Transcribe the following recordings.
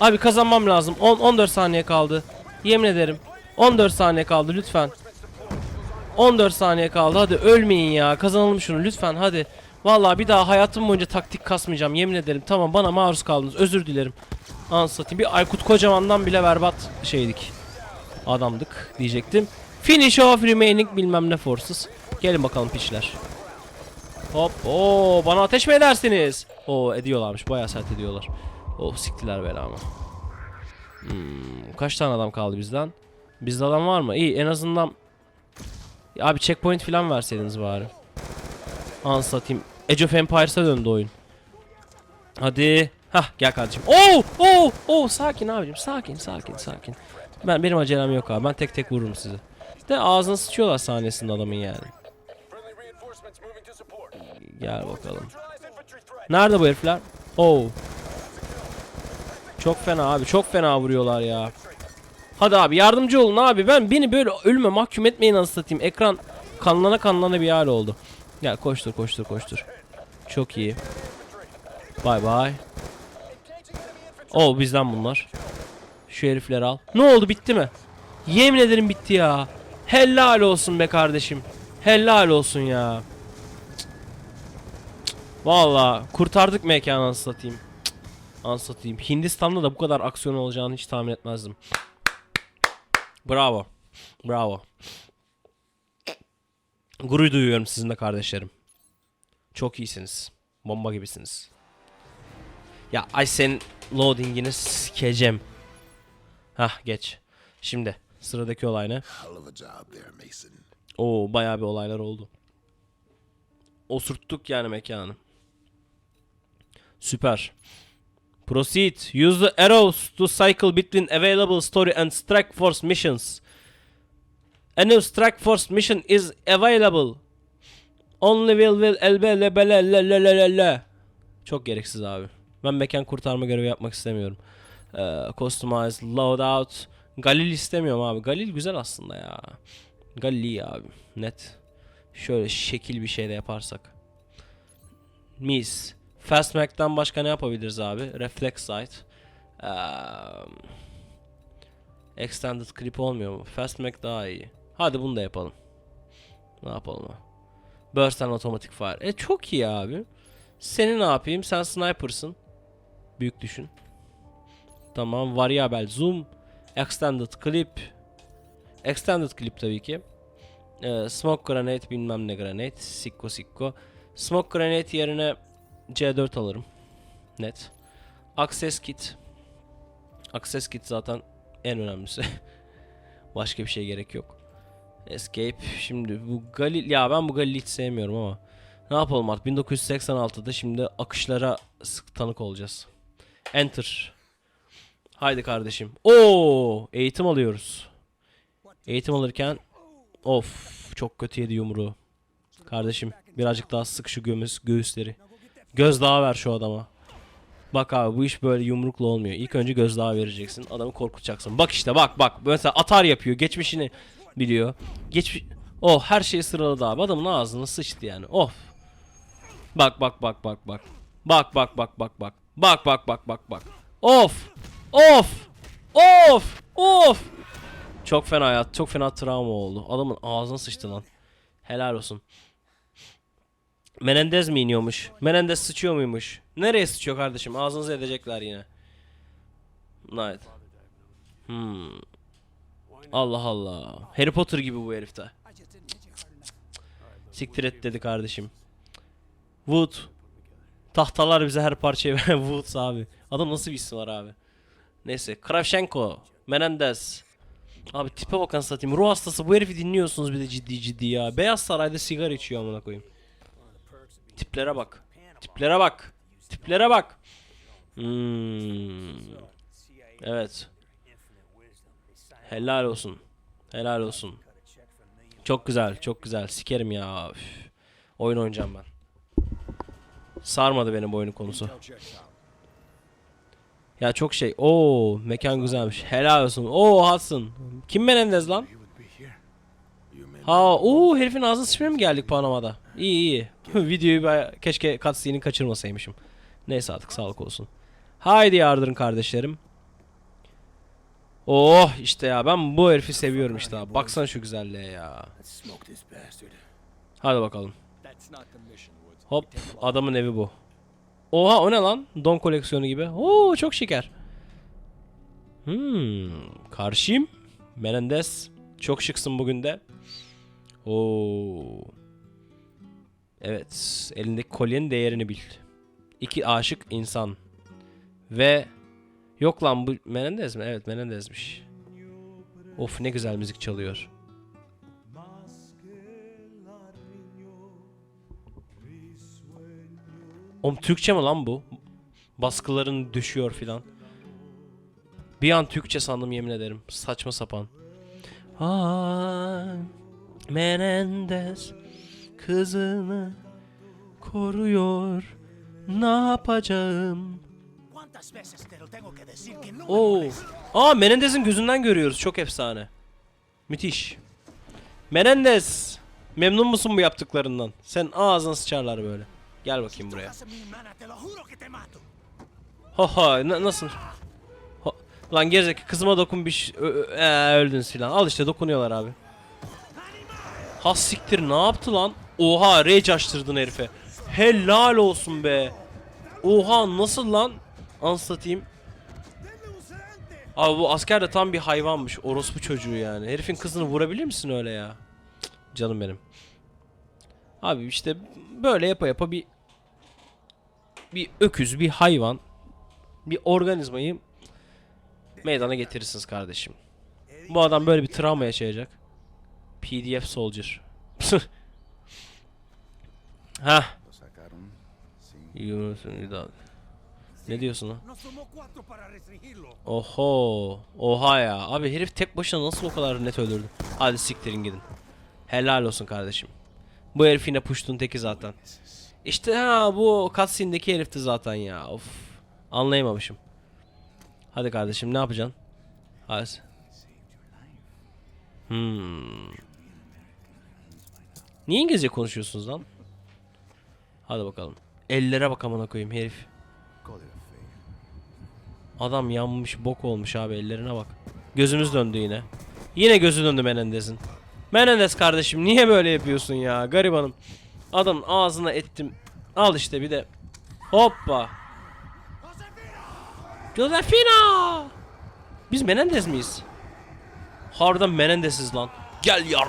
Abi kazanmam lazım. 10 14 saniye kaldı. Yemin ederim. 14 saniye kaldı lütfen. 14 saniye kaldı. Hadi ölmeyin ya. Kazanalım şunu lütfen hadi. Vallahi bir daha hayatım boyunca taktik kasmayacağım. Yemin ederim. Tamam bana maruz kaldınız. Özür dilerim. Anlatayım. Bir Aykut Kocaman'dan bile berbat şeydik. Adamdık diyecektim. Finish off remaining bilmem ne forces. Gelin bakalım piçler. Hop. Oo bana ateş mi edersiniz? Oo ediyorlarmış. Bayağı sert ediyorlar. Oh siktiler belamı. Hmm, kaç tane adam kaldı bizden? Bizde adam var mı? İyi en azından Abi checkpoint falan verseydiniz bari. An satayım. Age of Empires'a döndü oyun. Hadi. Hah gel kardeşim. Oo! Oo! Oo! Sakin abicim. Sakin, sakin, sakin. Ben benim acelem yok abi. Ben tek tek vururum sizi. De ağzını sıçıyorlar sahnesinde adamın yani. Gel bakalım. Nerede bu herifler? Oo. Çok fena abi. Çok fena vuruyorlar ya. Hadi abi yardımcı olun abi. Ben beni böyle ölüme mahkum etmeyin anasını satayım. Ekran kanlana kanlana bir hal oldu. Gel koştur koştur koştur. Çok iyi. Bay bay. Oo bizden bunlar. Şu herifleri al. Ne oldu bitti mi? Yemin ederim bitti ya. Helal olsun be kardeşim. Helal olsun ya. Valla kurtardık mekanı satayım. Cık, Anasını satayım. Hindistan'da da bu kadar aksiyon olacağını hiç tahmin etmezdim. Bravo. Bravo. Gurur duyuyorum sizinle kardeşlerim. Çok iyisiniz. Bomba gibisiniz. Ya ay senin loadingini sikeceğim. Hah geç. Şimdi sıradaki olay ne? Oo bayağı bir olaylar oldu. Osurttuk yani mekanı. Süper. Proceed. Use the arrows to cycle between available story and strike force missions. A new strike force mission is available. Only will will elbe lebele le le le le le. Çok gereksiz abi. Ben mekan kurtarma görevi yapmak istemiyorum. Ee, customize loadout. Galil istemiyorum abi. Galil güzel aslında ya. Galil iyi abi. Net. Şöyle şekil bir şey de yaparsak. Mis. Fast Mac'ten başka ne yapabiliriz abi? Reflex Sight. Eee, extended Clip olmuyor mu? Fast Mac daha iyi. Hadi bunu da yapalım. Ne yapalım ha? Burst and Automatic Fire. E çok iyi abi. Seni ne yapayım? Sen sniper'sın. Büyük düşün. Tamam. Variable Zoom. Extended Clip. Extended Clip tabii ki. Ee, smoke Grenade bilmem ne Grenade. Sikko sikko. Smoke Grenade yerine C4 alırım. Net. Access Kit. Access Kit zaten en önemlisi. Başka bir şey gerek yok. Escape. Şimdi bu Galil ya ben bu Galil'i hiç sevmiyorum ama ne yapalım artık 1986'da şimdi akışlara sık tanık olacağız. Enter. Haydi kardeşim. Oo, eğitim alıyoruz. Eğitim alırken of çok kötü yedi yumruğu. Kardeşim birazcık daha sık şu göğüs, göğüsleri. Gözdağı ver şu adama. Bak abi bu iş böyle yumrukla olmuyor. İlk önce gözdağı vereceksin. Adamı korkutacaksın. Bak işte bak bak. Mesela atar yapıyor. Geçmişini biliyor. Geç Oh her şeyi sıraladı abi. Adamın ağzını sıçtı yani. Of. Bak bak bak bak bak. Bak bak bak bak bak. Bak bak bak bak bak. Of. Of. Of. Of. Çok fena hayat. Çok fena travma oldu. Adamın ağzına sıçtı lan. Helal olsun. Menendez mi iniyormuş? Menendez sıçıyor muymuş? Nereye sıçıyor kardeşim? Ağzınıza edecekler yine. Night. Hmm. Allah Allah. Harry Potter gibi bu herifte. Siktir et dedi kardeşim. Wood. Tahtalar bize her parçayı veren Woods abi. Adam nasıl bir isim var abi. Neyse. Kravchenko. Menendez. Abi tipe bakın satayım. Ruh hastası bu herifi dinliyorsunuz bir de ciddi ciddi ya. Beyaz Saray'da sigara içiyor amına koyayım. Tiplere bak. Tiplere bak. Tiplere bak. Hmm. Evet. Helal olsun. Helal olsun. Çok güzel, çok güzel. Sikerim ya. Üf. Oyun oynayacağım ben. Sarmadı benim bu konusu. Ya çok şey. Oo, mekan güzelmiş. Helal olsun. Oo, Hudson. Kim Menendez lan? Ha, oo herifin ağzına sıçmaya mı geldik Panama'da? İyi iyi. Videoyu ben keşke cutscene'i kaçırmasaymışım. Neyse artık sağlık olsun. Haydi yardırın kardeşlerim. Oh işte ya ben bu herifi seviyorum işte abi. Baksana şu güzelliğe ya. Hadi bakalım. Hop adamın evi bu. Oha o ne lan? Don koleksiyonu gibi. Oo çok şeker. Hmm, karşıyım. Menendez. Çok şıksın bugün de. Oo. Evet. Elindeki kolyenin değerini bil. İki aşık insan. Ve yok lan bu Menendez mi? Evet Menendez'miş. Of ne güzel müzik çalıyor. Oğlum Türkçe mi lan bu? Baskıların düşüyor filan. Bir an Türkçe sandım yemin ederim. Saçma sapan. Ay, Menendez kızını koruyor. Ne yapacağım? ¿Cuántas veces te lo tengo que decir que no me Oo. Aa Menendez'in gözünden görüyoruz. Çok efsane. Müthiş. Menendez. Memnun musun bu yaptıklarından? Sen ağzına sıçarlar böyle. Gel bakayım buraya. Ha ha na- nasıl? Ha- Lan gerizekalı kızıma dokun bir şey- ee, öldün filan. Al işte dokunuyorlar abi. Ha siktir ne yaptı lan? Oha rage açtırdın herife. Helal olsun be. Oha nasıl lan? Anlatayım. Abi bu asker de tam bir hayvanmış. Orospu çocuğu yani. Herifin kızını vurabilir misin öyle ya? Canım benim. Abi işte böyle yapa yapa bir bir öküz, bir hayvan, bir organizmayı meydana getirirsiniz kardeşim. Bu adam böyle bir travma yaşayacak. PDF Soldier. ha. Lo sacaron sin Ne diyorsun lan? Oho. Oha ya. Abi herif tek başına nasıl o kadar net öldürdü? Hadi siktirin gidin. Helal olsun kardeşim. Bu herif yine puştun teki zaten. İşte ha bu cutscene'deki herifti zaten ya. Of. Anlayamamışım. Hadi kardeşim ne yapacaksın? Hadi. Hmm. Niye İngilizce konuşuyorsunuz lan? Hadi bakalım. Ellere bak amına koyayım herif. Adam yanmış bok olmuş abi ellerine bak. Gözümüz döndü yine. Yine gözü döndü Menendez'in. Menendez kardeşim niye böyle yapıyorsun ya garibanım. Adamın ağzına ettim. Al işte bir de. Hoppa. Josefina. Biz Menendez miyiz? Harbiden Menendez'iz lan. Gel yar.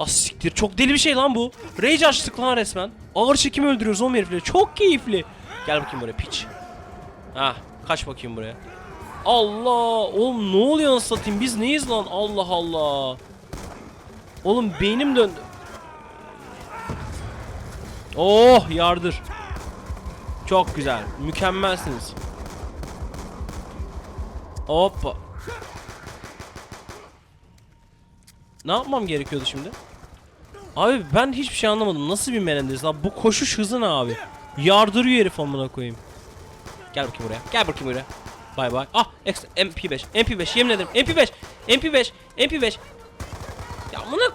Ha siktir. Çok deli bir şey lan bu. Rage açtık lan resmen. Ağır çekim öldürüyoruz o herifleri. Çok keyifli. Gel bakayım buraya piç. Ha, kaç bakayım buraya. Allah! Oğlum ne oluyor nasıl satayım? Biz neyiz lan? Allah Allah. Oğlum beynim döndü. Oh yardır. Çok güzel. Mükemmelsiniz. Hoppa. Ne yapmam gerekiyordu şimdi? Abi ben hiçbir şey anlamadım. Nasıl bir Menendez lan? Bu koşuş hızı ne abi? Yardırıyor herif amına koyayım. Gel bakayım buraya. Gel bakayım buraya. Bay bay. Ah, ekstra MP5. MP5 yemin ederim. MP5. MP5. MP5. Ya amına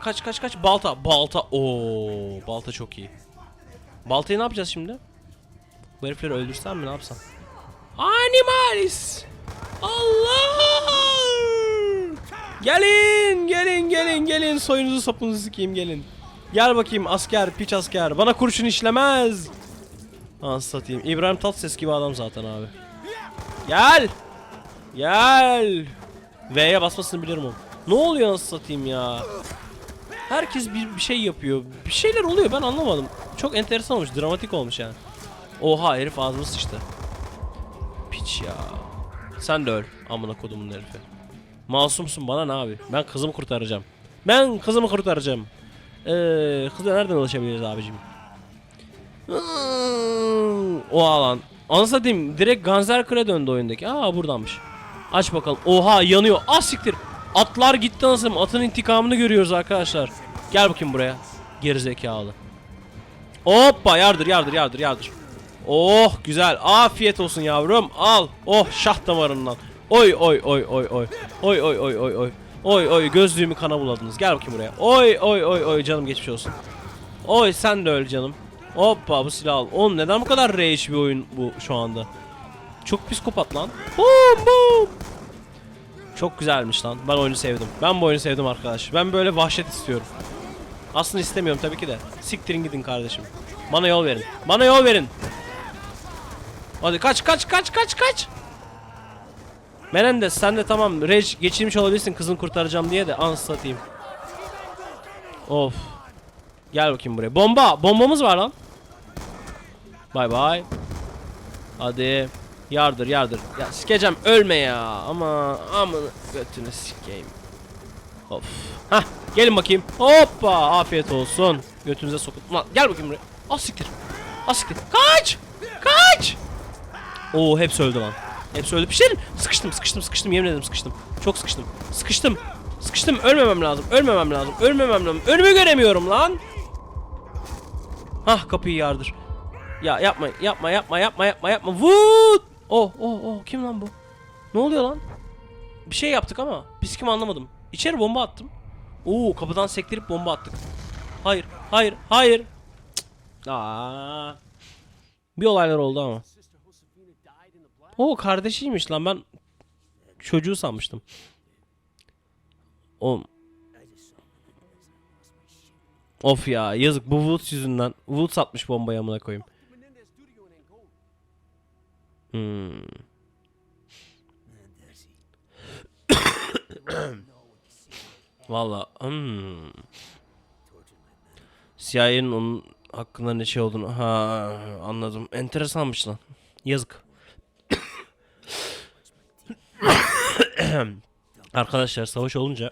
Kaç kaç kaç balta balta Oo balta çok iyi. Baltayı ne yapacağız şimdi? Bu herifleri öldürsem mi ne yapsam? Animalis! Allah! Gelin gelin gelin gelin soyunuzu sopunuzu sikeyim gelin. Gel bakayım asker piç asker bana kurşun işlemez. Anasını satayım. İbrahim Tatlıses gibi adam zaten abi. Gel. Gel. V'ye basmasını bilirim oğlum. Ne oluyor nasıl satayım ya? Herkes bir, bir şey yapıyor. Bir şeyler oluyor ben anlamadım. Çok enteresan olmuş. Dramatik olmuş yani. Oha herif ağzıma sıçtı. Piç ya. Sen de öl. Amına kodumun herifi. Masumsun bana ne abi? Ben kızımı kurtaracağım. Ben kızımı kurtaracağım. Eee kıza nereden ulaşabiliriz abicim? O alan. Anasını satayım direkt Ganzerkır'a döndü oyundaki. Aa buradanmış. Aç bakalım. Oha yanıyor. Ah siktir. Atlar gitti anasını. Atın intikamını görüyoruz arkadaşlar. Gel bakayım buraya. Gerizekalı. Hoppa yardır yardır yardır yardır. Oh güzel. Afiyet olsun yavrum. Al. Oh şah damarından. Oy oy oy oy oy. Oy oy oy oy oy. Oy oy gözlüğümü kana buladınız. Gel bakayım buraya. Oy oy oy oy canım geçmiş olsun. Oy sen de öl canım. Hoppa bu silah al. Oğlum neden bu kadar rage bir oyun bu şu anda? Çok psikopat lan. Boom boom. Çok güzelmiş lan. Ben oyunu sevdim. Ben bu oyunu sevdim arkadaş. Ben böyle vahşet istiyorum. Aslında istemiyorum tabii ki de. Siktirin gidin kardeşim. Bana yol verin. Bana yol verin. Hadi kaç kaç kaç kaç kaç. Menendez sen de tamam Rage geçirmiş olabilirsin kızını kurtaracağım diye de ans satayım. Of. Gel bakayım buraya. Bomba. Bombamız var lan. Bay bay. Hadi. Yardır yardır. Ya sikeceğim ölme ya. Ama amına götünü sikeyim. Of. Hah gelin bakayım. Hoppa afiyet olsun. Götünüze sokun. Ulan gel bakayım buraya. Ah siktir. Ah siktir. Kaç. Kaç. Oo hepsi öldü lan. Hepsi öldü. Bir şey. Sıkıştım sıkıştım sıkıştım yemin ederim sıkıştım. Çok sıkıştım. Sıkıştım. Sıkıştım ölmemem lazım. Ölmemem lazım. Ölmemem lazım. Önümü göremiyorum lan. Hah kapıyı yardır. Ya yapma yapma yapma yapma yapma yapma. Wood. Oh oh oh kim lan bu? Ne oluyor lan? Bir şey yaptık ama biz kim anlamadım. İçeri bomba attım. Oo kapıdan sektirip bomba attık. Hayır hayır hayır. Aa. Bir olaylar oldu ama. O kardeşiymiş lan ben çocuğu sanmıştım. O Of ya yazık bu Woods yüzünden. Woods atmış bombayı amına koyayım. Hmm. Valla hmm. CIA'nin onun hakkında ne şey olduğunu ha anladım. Enteresanmış lan. Yazık. Arkadaşlar savaş olunca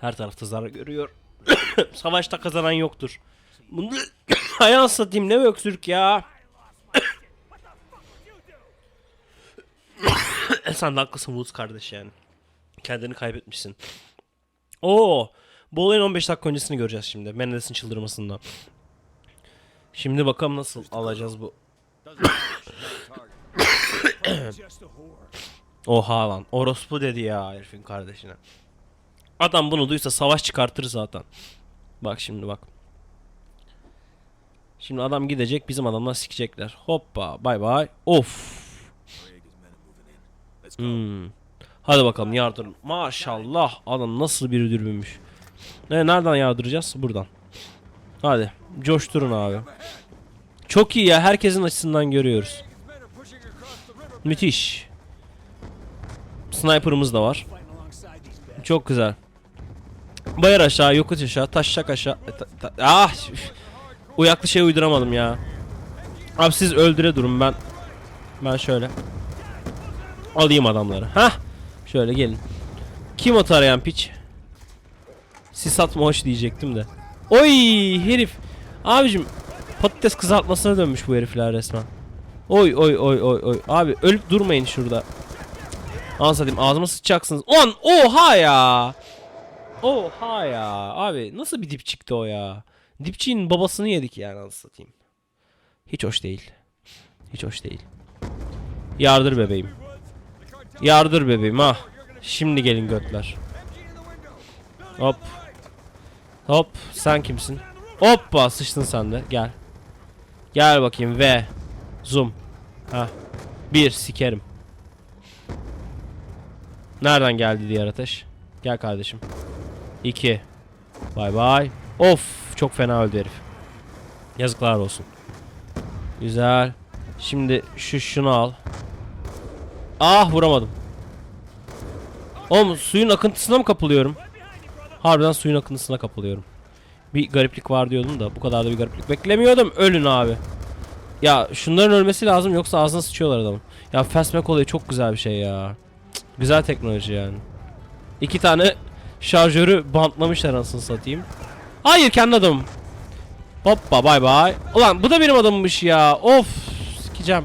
her tarafta zarar görüyor. Savaşta kazanan yoktur. Bunu ayağını satayım ne öksürük ya. Sen de haklısın Woods kardeş yani. Kendini kaybetmişsin. Oo, bu olayın 15 dakika öncesini göreceğiz şimdi. Menendez'in çıldırmasında. Şimdi bakalım nasıl alacağız bu. Oha lan. Orospu dedi ya herifin kardeşine. Adam bunu duysa savaş çıkartır zaten. Bak şimdi bak. Şimdi adam gidecek bizim adamlar sikecekler. Hoppa bay bay. Of. Hmm. Hadi bakalım yardır. Maşallah adam nasıl bir dürbünmüş. Ne nereden yardıracağız? Buradan. Hadi coşturun abi. Çok iyi ya herkesin açısından görüyoruz. Müthiş. Sniper'ımız da var. Çok güzel. Bayır aşağı, yokuş aşağı, taşacak aşağı. E, ta- ta- ah! Uyaklı şey uyduramadım ya. Abi siz öldüre durun ben. Ben şöyle. Alayım adamları. Hah! Şöyle gelin. Kim o tarayan piç? Sis atma hoş diyecektim de. Oy herif. Abicim patates kızartmasına dönmüş bu herifler resmen. Oy oy oy oy oy. Abi ölüp durmayın şurada. Anlatayım ağzıma sıçacaksınız. On oha ya. Oha ya. Abi nasıl bir dip çıktı o ya. Dipçiğin babasını yedik yani anasını satayım. Hiç hoş değil. Hiç hoş değil. Yardır bebeğim. Yardır bebeğim ha. Şimdi gelin götler. Hop. Hop sen kimsin? Hoppa sıçtın sen de gel. Gel bakayım ve zoom. Ha. Bir sikerim. Nereden geldi diğer ateş? Gel kardeşim. 2. Bay bay. Of çok fena öldü herif. Yazıklar olsun. Güzel. Şimdi şu şunu al. Ah vuramadım. Oğlum suyun akıntısına mı kapılıyorum? Harbiden suyun akıntısına kapılıyorum. Bir gariplik var diyordum da bu kadar da bir gariplik beklemiyordum. Ölün abi. Ya şunların ölmesi lazım yoksa ağzına sıçıyorlar adamın. Ya fastback olayı çok güzel bir şey ya. Güzel teknoloji yani. İki tane şarjörü bantlamışlar anasını satayım. Hayır kendi adamım. Hoppa bay bay. Ulan bu da benim adamımmış ya. Of sikeceğim.